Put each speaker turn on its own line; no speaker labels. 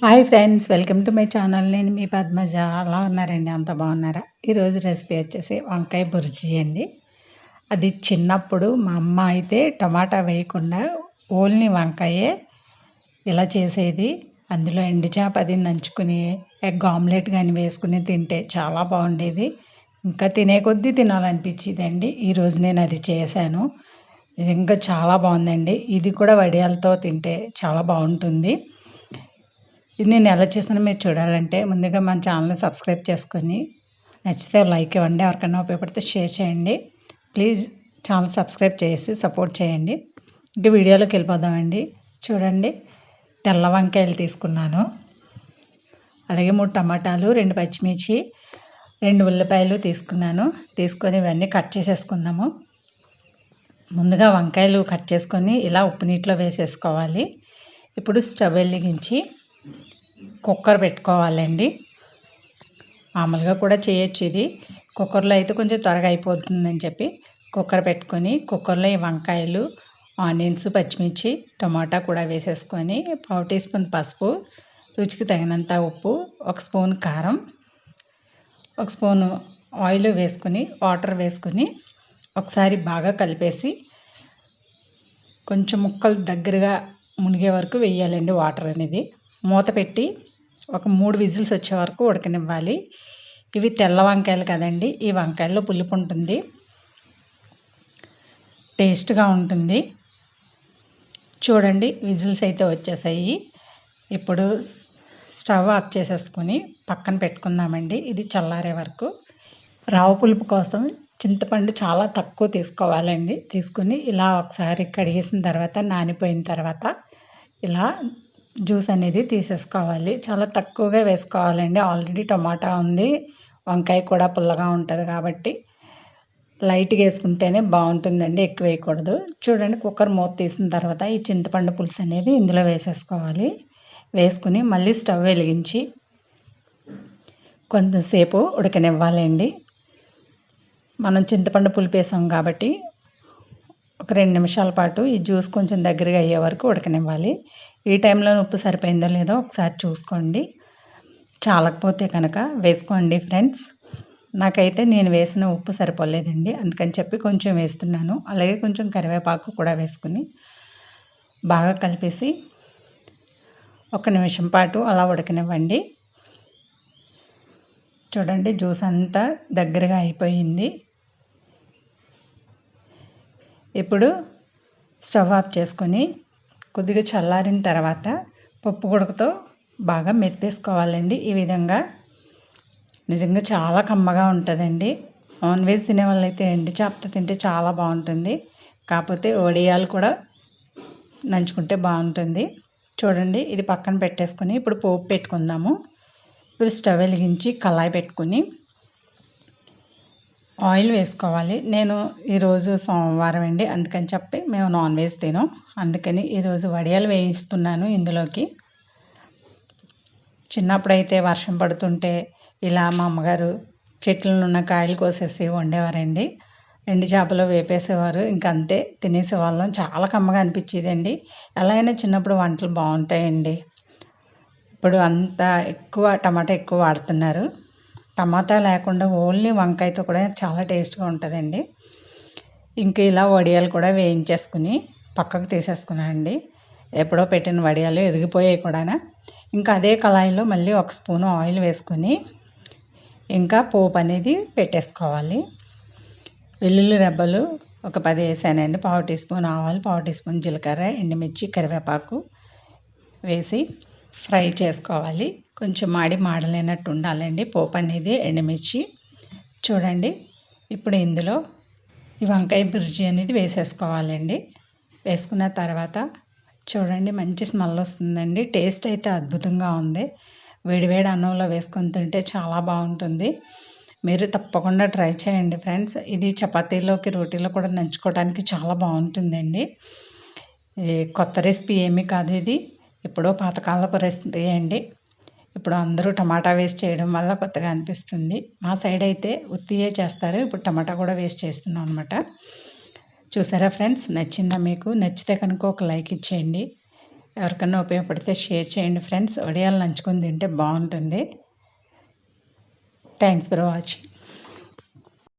Hi friends welcome to my channel. నేను మీ పద్మజ. అలా ఉన్నారండి? అంత బాగున్నారా? ఈరోజు రెసిపీ వచ్చేసి వంకాయ బుర్జీ అండి. అది చిన్నప్పుడు మా అమ్మ అయితే టమాటా వేయకుండా ఓన్లీ వంకాయే ఇలా చేసేది. అందులో ఎండు చేప అది నంచుకుని ఎగ్ ఆమ్లెట్ కానీ వేసుకుని తింటే చాలా బాగుండేది. ఇంకా తినే కొద్దీ తినాలనిపించేదండి. ఈరోజు నేను అది చేశాను. ఇంకా చాలా బాగుందండి. ఇది కూడా వడియాలతో తింటే చాలా బాగుంటుంది. ఇది నేను ఎలా చేసానో మీరు చూడాలంటే ముందుగా మన ఛానల్ని సబ్స్క్రైబ్ చేసుకొని నచ్చితే లైక్ ఇవ్వండి. ఎవరికైనా ఉపయోగపడితే షేర్ చేయండి. ప్లీజ్ ఛానల్ సబ్స్క్రైబ్ చేసి సపోర్ట్ చేయండి. ఇంక వీడియోలోకి వెళ్ళిపోదామండి. చూడండి. తెల్ల వంకాయలు తీసుకున్నాను. అలాగే మూడు టమాటాలు రెండు పచ్చిమిర్చి రెండు ఉల్లిపాయలు తీసుకున్నాను. తీసుకొని ఇవన్నీ కట్ చేసేసుకుందాము. ముందుగా వంకాయలు కట్ చేసుకొని ఇలా ఉప్పు నీటిలో వేసేసుకోవాలి. ఇప్పుడు స్టవ్ వెలిగించి కుక్కర్ పెట్టుకోవాలండి. మామూలుగా కూడా చేయొచ్చు ఇది. కుక్కర్లో అయితే కొంచెం త్వరగా అయిపోతుందని చెప్పి కుక్కర్ పెట్టుకొని కుక్కర్లో ఈ వంకాయలు ఆనియన్స్ పచ్చిమిర్చి టమాటా కూడా వేసేసుకొని పావు టీ స్పూన్ పసుపు రుచికి తగినంత ఉప్పు ఒక స్పూన్ కారం ఒక స్పూను ఆయిల్ వేసుకొని వాటర్ వేసుకొని ఒకసారి బాగా కలిపేసి కొంచెం ముక్కలు దగ్గరగా మునిగే వరకు వేయాలండి వాటర్ అనేది. మూత పెట్టి ఒక మూడు విజిల్స్ వచ్చే వరకు ఉడకనివ్వాలి. ఇవి తెల్ల వంకాయలు కదండి ఈ వంకాయల్లో పులుపు ఉంటుంది. టేస్ట్గా ఉంటుంది. చూడండి విజిల్స్ అయితే వచ్చేసాయి. ఇప్పుడు స్టవ్ ఆఫ్ చేసేసుకొని పక్కన పెట్టుకుందామండి ఇది చల్లారే వరకు. రావు పులుపు కోసం చింతపండు చాలా తక్కువ తీసుకోవాలండి. తీసుకుని ఇలా ఒకసారి కడిగేసిన తర్వాత నానిపోయిన తర్వాత ఇలా జ్యూస్ అనేది తీసేసుకోవాలి. చాలా తక్కువగా వేసుకోవాలండి. ఆల్రెడీ టమాటా ఉంది. వంకాయ కూడా పుల్లగా ఉంటుంది కాబట్టి లైట్గా వేసుకుంటేనే బాగుంటుందండి. ఎక్కువ వేయకూడదు. చూడండి కుక్కర్ మూత తీసిన తర్వాత ఈ చింతపండు పులుసు అనేది ఇందులో వేసేసుకోవాలి. వేసుకుని మళ్ళీ స్టవ్ వెలిగించి కొంతసేపు ఉడకనివ్వాలండి. మనం చింతపండు పులుపు వేసాం కాబట్టి ఒక రెండు నిమిషాల పాటు ఈ జ్యూస్ కొంచెం దగ్గరగా అయ్యే వరకు ఉడకనివ్వాలి. ఈ టైంలో ఉప్పు సరిపోయిందో లేదో ఒకసారి చూసుకోండి. చాలకపోతే కనుక వేసుకోండి ఫ్రెండ్స్. నాకైతే నేను వేసిన ఉప్పు సరిపోలేదండి. అందుకని చెప్పి కొంచెం వేస్తున్నాను. అలాగే కొంచెం కరివేపాకు కూడా వేసుకుని బాగా కలిపేసి ఒక నిమిషం పాటు అలా ఉడకనివ్వండి. చూడండి జ్యూస్ అంతా దగ్గరగా అయిపోయింది. ఇప్పుడు స్టవ్ ఆఫ్ చేసుకొని కొద్దిగా చల్లారిన తర్వాత పప్పు గుడకతో బాగా మెత్తేసుకోవాలండి. ఈ విధంగా నిజంగా చాలా కమ్మగా ఉంటుందండి. నాన్ వెజ్ తినే వాళ్ళైతే ఎండి చేపతో తింటే చాలా బాగుంటుంది. కాకపోతే వడియాలు కూడా నంచుకుంటే బాగుంటుంది. చూడండి ఇది పక్కన పెట్టేసుకొని ఇప్పుడు పోపు పెట్టుకుందాము. ఇప్పుడు స్టవ్ వెలిగించి కళాయి పెట్టుకుని ఆయిల్ వేసుకోవాలి. నేను ఈరోజు సోమవారం అండి. అందుకని చెప్పి మేము నాన్ వెజ్ తినం అందుకని ఈరోజు వడియాలు వేయిస్తున్నాను ఇందులోకి. చిన్నప్పుడైతే వర్షం పడుతుంటే ఇలా మా అమ్మగారు చెట్లను ఉన్న కాయలు కోసేసి వండేవారండి. ఎండు చేపలు వేపేసేవారు. ఇంక అంతే తినేసేవాళ్ళం. చాలా కమ్మగా అనిపించేదండి. ఎలా అయినా చిన్నప్పుడు వంటలు బాగుంటాయండి. ఇప్పుడు అంతా ఎక్కువ టమాటా ఎక్కువ వాడుతున్నారు. టమాటా లేకుండా ఓన్లీ వంకాయతో కూడా చాలా టేస్ట్గా ఉంటుందండి. ఇంకా ఇలా వడియాలు కూడా వేయించేసుకుని పక్కకు తీసేసుకున్నానండి ఎప్పుడో పెట్టిన వడియాలు ఎదిగిపోయాయి కూడా ఇంకా అదే కళాయిలో మళ్ళీ ఒక స్పూను ఆయిల్ వేసుకుని ఇంకా పోపు అనేది పెట్టేసుకోవాలి. వెల్లుల్లి రెబ్బలు ఒక పది వేసానండి. పావు టీ స్పూన్ ఆవాలు పావు టీ స్పూన్ జీలకర్ర ఎండుమిర్చి కరివేపాకు వేసి ఫ్రై చేసుకోవాలి. కొంచెం మాడి మాడలేనట్టు ఉండాలండి. పోపు అనేది ఎండుమిర్చి. చూడండి ఇప్పుడు ఇందులో ఈ వంకాయ బ్రిడ్జి అనేది వేసేసుకోవాలండి. వేసుకున్న తర్వాత చూడండి మంచి స్మెల్ వస్తుందండి. టేస్ట్ అయితే అద్భుతంగా ఉంది. వేడివేడి అన్నంలో వేసుకొని తింటే చాలా బాగుంటుంది. మీరు తప్పకుండా ట్రై చేయండి ఫ్రెండ్స్. ఇది చపాతీలోకి రోటీలో కూడా నంచుకోవడానికి చాలా బాగుంటుందండి. కొత్త రెసిపీ ఏమీ కాదు ఇది. ఎప్పుడో పాతకాలపు పరిస్థితి అండి. ఇప్పుడు అందరూ టమాటా వేస్ట్ చేయడం వల్ల కొత్తగా అనిపిస్తుంది. మా సైడ్ అయితే ఉత్తియే చేస్తారు. ఇప్పుడు టమాటా కూడా వేస్ట్ చేస్తున్నాం అనమాట చూసారా ఫ్రెండ్స్? నచ్చిందా మీకు? నచ్చితే కనుక ఒక లైక్ ఇచ్చేయండి. ఎవరికన్నా ఉపయోగపడితే షేర్ చేయండి ఫ్రెండ్స్. వడియాలు నంచుకొని తింటే బాగుంటుంది. Thanks for watching.